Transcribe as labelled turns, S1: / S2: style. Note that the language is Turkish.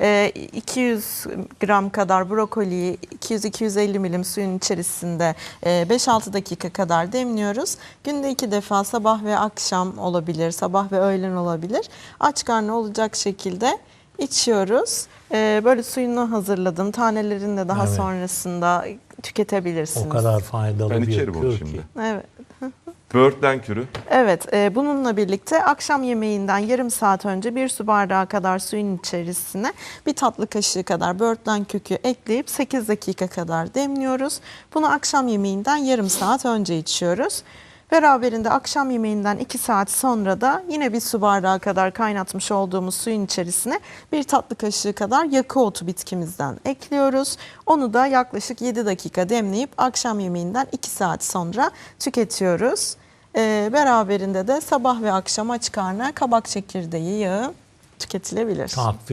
S1: e, 200 gram kadar brokoliyi 200-250 milim suyun içerisinde e, 5-6 dakika kadar demliyoruz. Günde iki defa sabah ve akşam olabilir, sabah ve öğlen olabilir. Aç karnı olacak şekilde içiyoruz. E, Böyle suyunu hazırladım. Tanelerini de daha
S2: Evet.
S1: sonrasında tüketebilirsiniz.
S2: O kadar faydalı
S3: Ben
S2: bir
S3: içerim onu şimdi.
S1: Evet.
S3: Böğürtlen kürü.
S1: Evet, e, bununla birlikte akşam yemeğinden yarım saat önce bir su bardağı kadar suyun içerisine bir tatlı kaşığı kadar böğürtlen kökü ekleyip 8 dakika kadar demliyoruz. Bunu akşam yemeğinden yarım saat önce içiyoruz. Beraberinde akşam yemeğinden 2 saat sonra da yine bir su bardağı kadar kaynatmış olduğumuz suyun içerisine bir tatlı kaşığı kadar yakı otu bitkimizden ekliyoruz. Onu da yaklaşık 7 dakika demleyip akşam yemeğinden 2 saat sonra tüketiyoruz. Ee, beraberinde de sabah ve akşam aç karnına kabak çekirdeği yağı tüketilebilir.
S2: Takviye